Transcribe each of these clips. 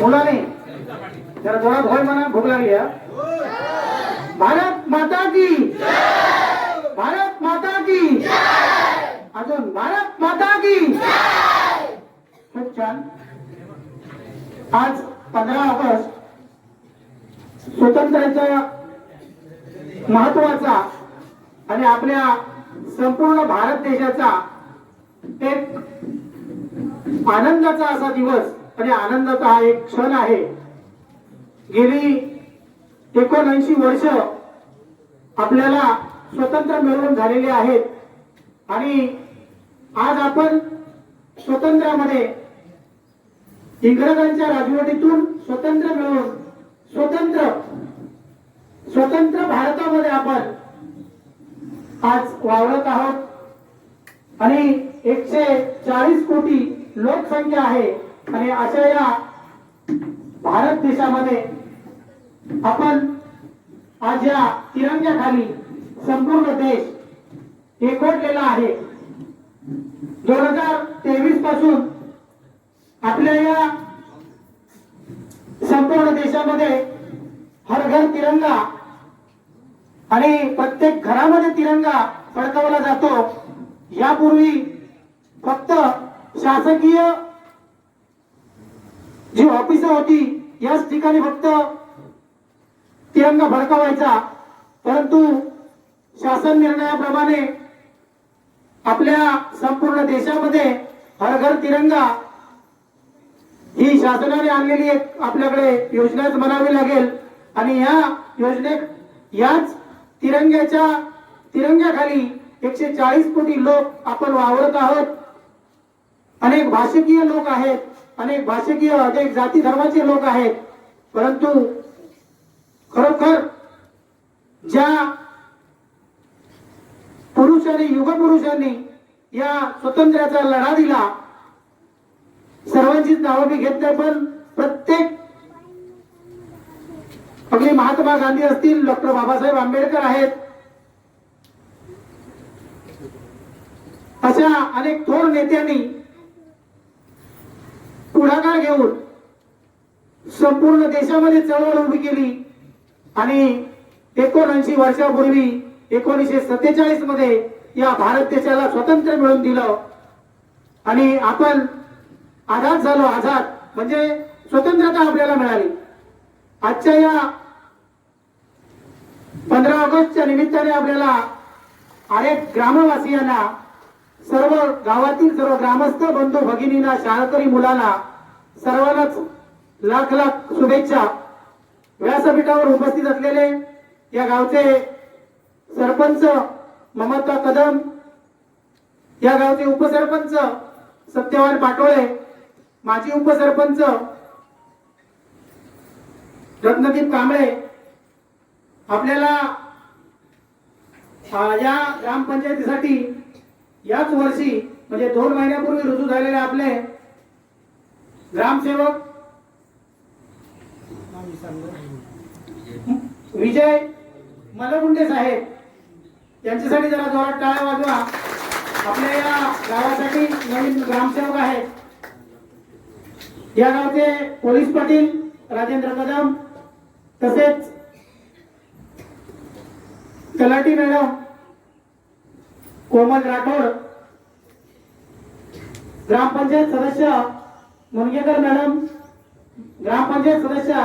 मुलाने जरा जोरात होय म्हणा भूक लागली भारत माता की. भारत माता की. अजून भारत माता की. खूप छान. आज पंधरा ऑगस्ट स्वातंत्र्याच्या महत्त्वाचा आणि आपल्या संपूर्ण भारत देशाचा एक आनंदाचा असा दिवस आणि आनंदाचा हा एक क्षण आहे. गेली एकोणऐंशी वर्ष आपल्याला स्वतंत्र मिळवून झालेले आहेत. आणि आज आपण स्वतंत्रामध्ये इंग्रजांच्या राजवटीतून स्वतंत्र मिळवून स्वतंत्र स्वतंत्र भारतामध्ये आपण आज वावरत आहोत. आणि एकशे चाळीस कोटी लोकसंख्या आहे. आणि अशा या भारत देशामध्ये आपण आज या तिरंग्याखाली संपूर्ण देश एकवटलेला आहे. दोन हजार तेवीसपासून आपल्या या संपूर्ण देशामध्ये हर घर तिरंगा आणि प्रत्येक घरामध्ये तिरंगा फडकवला जातो. यापूर्वी फक्त शासकीय जी ऑफिस होती याच ठिकाणी फक्त तिरंगा फडकवायचा. परंतु शासन निर्णयाप्रमाणे आपल्या संपूर्ण देशामध्ये हर घर तिरंगा ही शासनाने आणलेली एक आपल्याकडे योजनाच म्हणावी लागेल. आणि या योजनेत याच तिरंग्याच्या तिरंग्याखाली एकशे चाळीस कोटी लोक आपण वावरत आहोत. अनेक भाषकीय लोक आहेत. अनेक भाषकीय अनेक जाती धर्माचे लोक आहेत. परंतु खरोखर ज्या पुरुषांनी युगपुरुषांनी या स्वातंत्र्याचा लढा दिला सर्वांचीच नावं मी घेत नाही पण प्रत्येक आपले महात्मा गांधी असतील डॉक्टर बाबासाहेब आंबेडकर आहेत अशा अनेक थोर नेत्यांनी पुढाकार घेऊन संपूर्ण देशामध्ये चळवळ उभी केली आणि एकोणऐंशी वर्षापूर्वी एकोणीसशे सत्तेचाळीसमध्ये या भारत देशाला स्वातंत्र्य मिळवून दिलं. आणि आपण आझाद झालो. आझाद म्हणजे स्वतंत्रता आपल्याला मिळाली. आजच्या या पंधरा ऑगस्टच्या निमित्ताने आपल्याला अनेक ग्रामवासियांना सर्व गावातील सर्व ग्रामस्थ बंधू भगिनींना शाळकरी मुलांना सर्वांनाच लाख लाख शुभेच्छा. व्यासपीठावर उपस्थित असलेले या गावचे सरपंच ममता कदम या गावचे उपसरपंच सत्यवान पाटोळे माजी उपसरपंच रत्नदीप कांबळे आपल्याला या ग्रामपंचायतीसाठी याच वर्षी म्हणजे दोन महिन्यापूर्वी रुजू झालेले आपले ग्रामसेवक. विजय मलगुंडे साहेब. यांच्यासाठी जरा जोरात टाळ्या वाजवा. आपल्या या गावासाठी नवीन ग्रामसेवक आहेत. या गावचे पोलीस पाटील राजेंद्र कदम तसेच तलाटी मॅडम कोमल राठोड. ग्रामपंचायत सदस्य मुनगेकर मॅडम ग्रामपंचायत सदस्य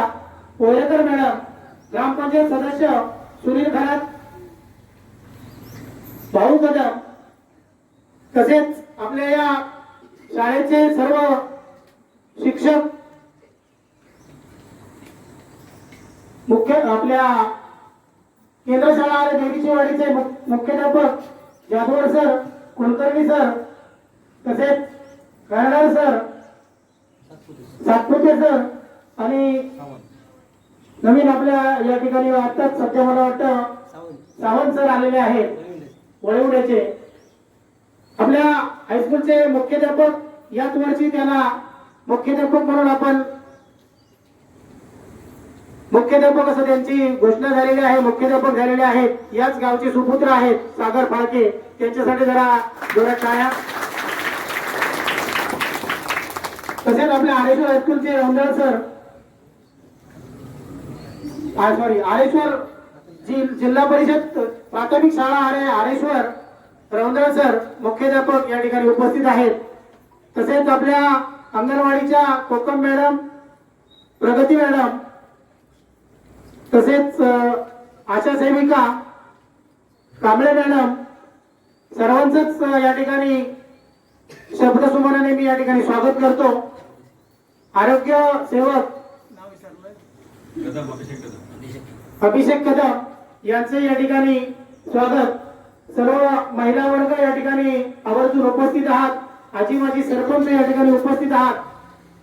पोळेकर मॅडम ग्रामपंचायत सदस्य सुनील खरात भाऊ कदम तसेच आपल्या या शाळेचे सर्व शिक्षक मुख्य आपल्या केंद्र शाळा आणि देवीचीवाडीचे मु- मुख्याध्यापक जाधवर सर कुलकर्णी सर तसेच कर्नाळ सर सातपुते सर आणि नवीन आपल्या या ठिकाणी आताच सध्या मला वाटतं सावंत. सर आलेले आहेत. वळवड्याचे आपल्या हायस्कूलचे मुख्याध्यापक याच वर्षी त्यांना मुख्याध्यापक म्हणून आपण मुख्याध्यापक असं त्यांची घोषणा झालेली आहे मुख्याध्यापक झालेले आहेत. याच गावचे सुपुत्र आहेत सागर फाळके. त्यांच्यासाठी जरा जोरात टाळ्या. तसेच आपल्या आरेश्वर हायस्कूलचे रमदार सर सॉरी आरेश्वर जिल्हा परिषद प्राथमिक शाळा आरे आरेश्वर रवंद्र सर मुख्याध्यापक या ठिकाणी उपस्थित आहेत. तसेच आपल्या अंगणवाडीच्या कोकम मॅडम प्रगती मॅडम तसेच आशा सेविका कांबळे मॅडम सर्वांचंच या ठिकाणी शब्दसुमनाने मी या ठिकाणी स्वागत करतो. आरोग्य सेवक अभिषेक कदम यांचे या ठिकाणी स्वागत. सर्व महिला वर्ग या ठिकाणी आवर्जून उपस्थित आहात. आजी माजी सरपंच या ठिकाणी उपस्थित आहात.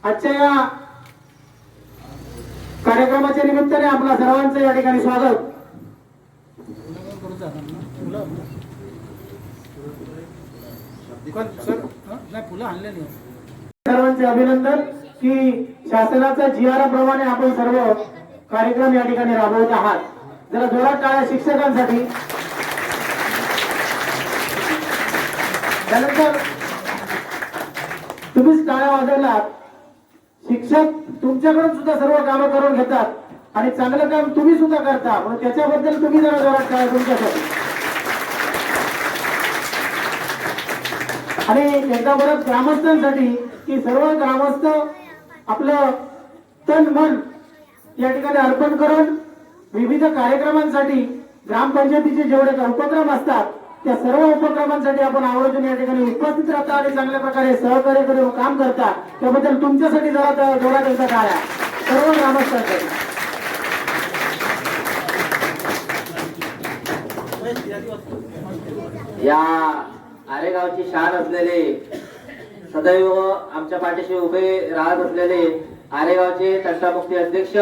आजच्या या कार्यक्रमाच्या निमित्ताने आपल्या सर्वांचं या ठिकाणी स्वागत. फुलं आणले नाही. सर्वांचे अभिनंदन. की शासनाच्या जी प्रमाणे आपण सर्व कार्यक्रम या ठिकाणी राबवत आहात. जरा जोरात टाळ्या शिक्षकांसाठी. त्यानंतर तुम्हीच टाळ्या वाजवलात. शिक्षक तुमच्याकडून सुद्धा सर्व कामं करून घेतात आणि चांगलं काम तुम्ही सुद्धा करता. म्हणून त्याच्याबद्दल तुम्ही जरा जोरात टाळ्या तुमच्यासाठी. आणि एकदा परत ग्रामस्थांसाठी की सर्व ग्रामस्थ आपलं तन मन या ठिकाणी अर्पण करून विविध कार्यक्रमांसाठी ग्रामपंचायतीचे जेवढे उपक्रम असतात त्या सर्व उपक्रमांसाठी आपण आवर्जून या ठिकाणी उपस्थित राहता आणि चांगल्या प्रकारे सहकार्य करून काम करता. त्याबद्दल तुमच्यासाठी जरा जोडा त्यांचा काय सर्व ग्रामस्थांसाठी या आरेगावची शान असलेले सदैव आमच्या पाठीशी उभे राहत असलेले आरेगावचे तंटामुक्ती अध्यक्ष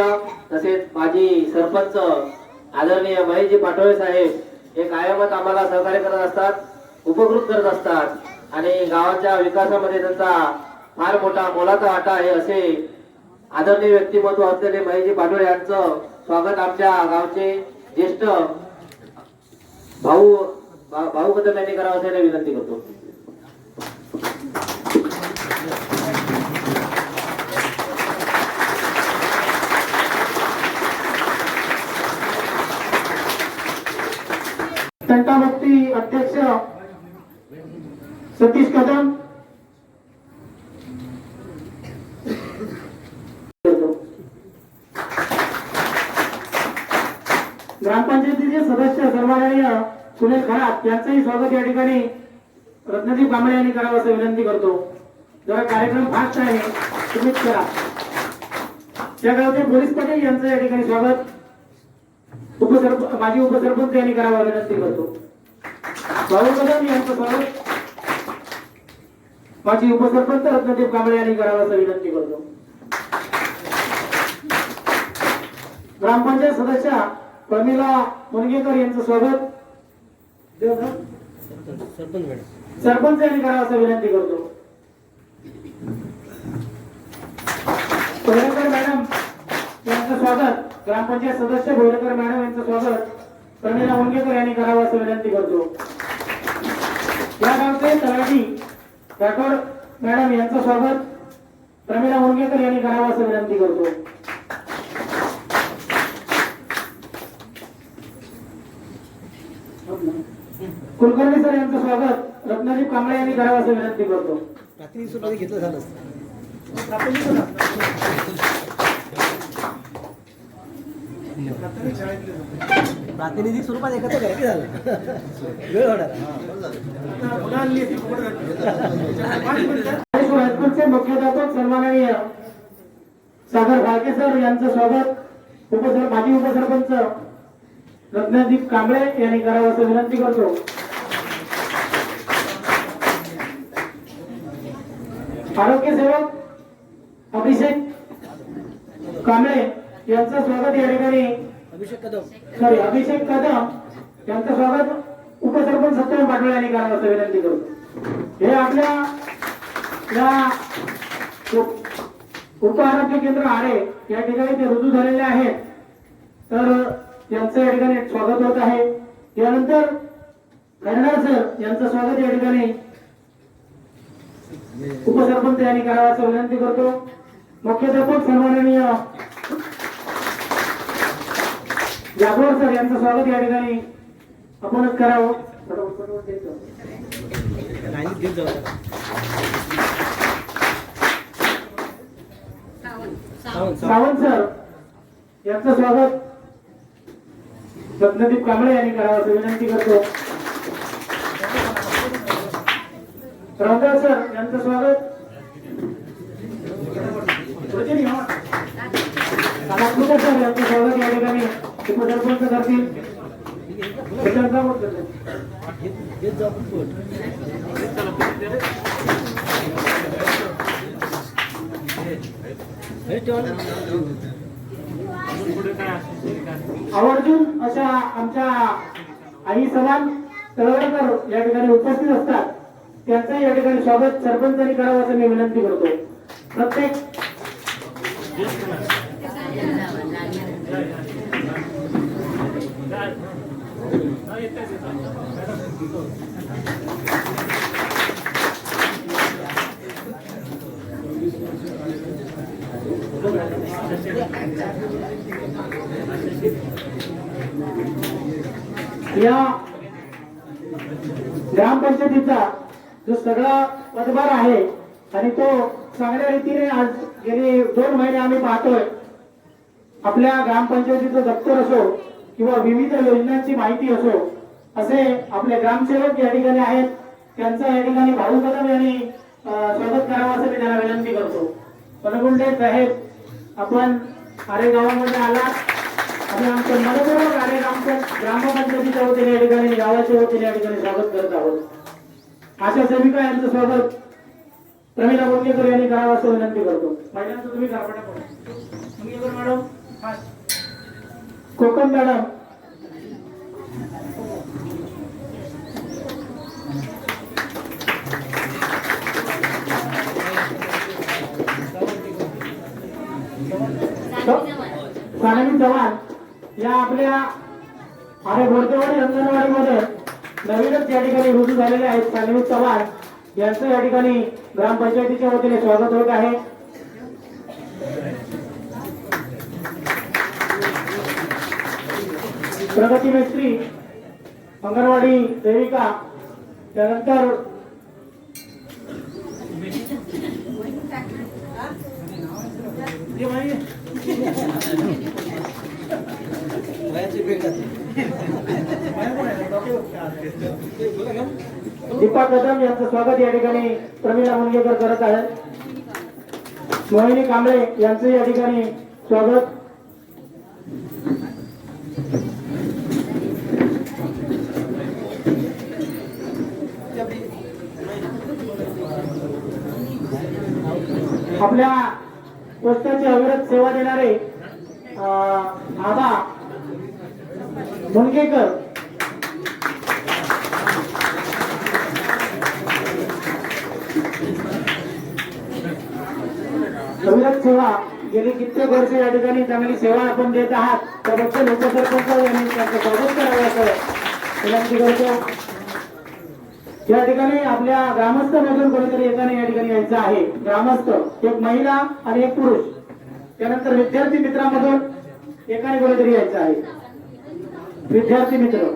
तसेच माजी सरपंच आदरणीय महेशजी पाटोळे साहेब हे कायमच आम्हाला सहकार्य करत असतात उपकृत करत असतात आणि गावाच्या विकासामध्ये त्यांचा फार मोठा मोलाचा वाटा आहे असे आदरणीय व्यक्तिमत्व असलेले महेशजी पाटोळे यांचं स्वागत आमच्या गावचे ज्येष्ठ भाऊ भाऊ कदम यांनी करावं असे विनंती करतो. तंटामुक्ती अध्यक्ष सतीश कदम. ग्रामपंचायतीचे सदस्य सन्माननीय सुनील खरात यांचंही स्वागत या ठिकाणी रत्नदीप कांबळे यांनी करावं असं विनंती करतो. जरा कार्यक्रम फास्ट आहे. तुम्हीच करा. त्या गावचे पोलीस पाटील यांचं या ठिकाणी स्वागत. उपसरप माजी उपसरपंच यांनी करावा विनंती करतो. भाऊ कदम यांचं स्वागत. माजी उपसरपंच रत्नदेव कांबळे यांनी करावा असं विनंती करतो. ग्रामपंचायत सदस्य प्रमिला मुनगेकर यांचं स्वागत. सरपंच यांनी करावा असं विनंती करतो. भोयरकर मॅडम यांचं स्वागत. ग्रामपंचायत सदस्य भोयरकर मॅडम यांचं स्वागत. प्रमिला मुनगेकर यांनी करावं असं विनंती करतो. या गावचे तलाठी राठोड मॅडम यांचं स्वागत. प्रमिला मुनगेकर यांनी करावं असं विनंती करतो. कुलकर्णी सर यांचं स्वागत. रत्नादीप कांबळे यांनी करावं असं विनंती करतो. रात्री सुद्धा घेतलं झालं प्रातिनिधिक स्वरूपात एकत्र करा की झालं? वेळ होणार. हायस्कूल मुख्याध्यापक सन्माननीय सागर भालके सर यांचं स्वागत. उपसर माजी उपसरपंच रत्नदीप कांबळे यांनी करावं असं विनंती करतो. आरोग्य सेवक अभिषेक कांबळे यांचं स्वागत या ठिकाणी अभिषेक कदम. सॉरी अभिषेक कदम यांचं स्वागत उपसरपंच सत्यम पाटील यांनी करावं असं विनंती करू. हे आपल्या या उप- आरोग्य केंद्र आरे या ठिकाणी ते रुजू झालेले आहेत. तर यांचं या ठिकाणी स्वागत होत आहे. यानंतर खैरनार सर यांचं स्वागत या ठिकाणी उपसरपंच यांनी करावं असं विनंती करतो. मुख्याध्यापक सन्माननीय जागोर सर यांचं स्वागत या ठिकाणी. आपणच करावं. सावंत, सर यांचं स्वागत. रत्नदीप कांबळे यांनी करावं असं विनंती करतो. रामदास सर यांचं स्वागत. कलात्मक सर यांचं स्वागत या ठिकाणी. ते करतील बंद करतील. घेत- घेत जाऊ आवर्जून अशा आमच्या आई समान तळवळकर या ठिकाणी उपस्थित असतात. त्यांचं या ठिकाणी स्वागत सरपंचांनी करावं असं मी विनंती करतो. प्रत्येक या ग्रामपंचायतीचा जो सगळा पदभार आहे आणि तो चांगल्या रीतीने आज गेले दोन महिने आम्ही पाहतोय. आपल्या ग्रामपंचायतीचं दप्तर असो किंवा विविध योजनांची माहिती असो असे आपले ग्रामसेवक या ठिकाणी आहेत. त्यांचा या ठिकाणी भाऊ कदम यांनी स्वागत करावं असं मी त्यांना विनंती करतो. पनगुंडे साहेब आपण आरे गावामध्ये आला आणि आमचं मनपूर्वक आरे ग्रामच्या ग्रामपंचायतीच्या वतीने या ठिकाणी गावाच्या वतीने या ठिकाणी स्वागत करत आहोत. आशा सेविका यांचं स्वागत प्रमिला मुंगेकर यांनी करावं असं विनंती करतो. पहिल्यांदा तुम्ही madam fast. Konkan madam. Sanvi Chavan. या आपल्या अरे बोरदेवाडी अंगणवाडीमध्ये नवीनच या ठिकाणी रुजू झालेले आहेत सानवी चव्हाण. यांचं या ठिकाणी ग्रामपंचायतीच्या वतीने स्वागत होत आहे. प्रगती मैत्री अंगणवाडी सेविका त्यानंतर दीपा कदम यांचं स्वागत या ठिकाणी प्रवीणा मुंगेकर करत आहेत. मोहिनी कांबळे यांचं या ठिकाणी स्वागत. आपल्या पोस्टाची अविरत सेवा देणारे आबा मुनगेकर. अविरत सेवा गेली कित्येक वर्ष या ठिकाणी चांगली सेवा आपण देत आहात. त्याबद्दल उपसरपंच यांनी त्यांचं स्वागत करावं असं विनंती करतो. या ठिकाणी आपल्या ग्रामस्थ मधून कोणीतरी एकाने या ठिकाणी यायचं आहे. ग्रामस्थ एक महिला आणि एक पुरुष. त्यानंतर विद्यार्थी मित्रामधून एकाने कोणीतरी यायचं आहे. विद्यार्थी मित्र.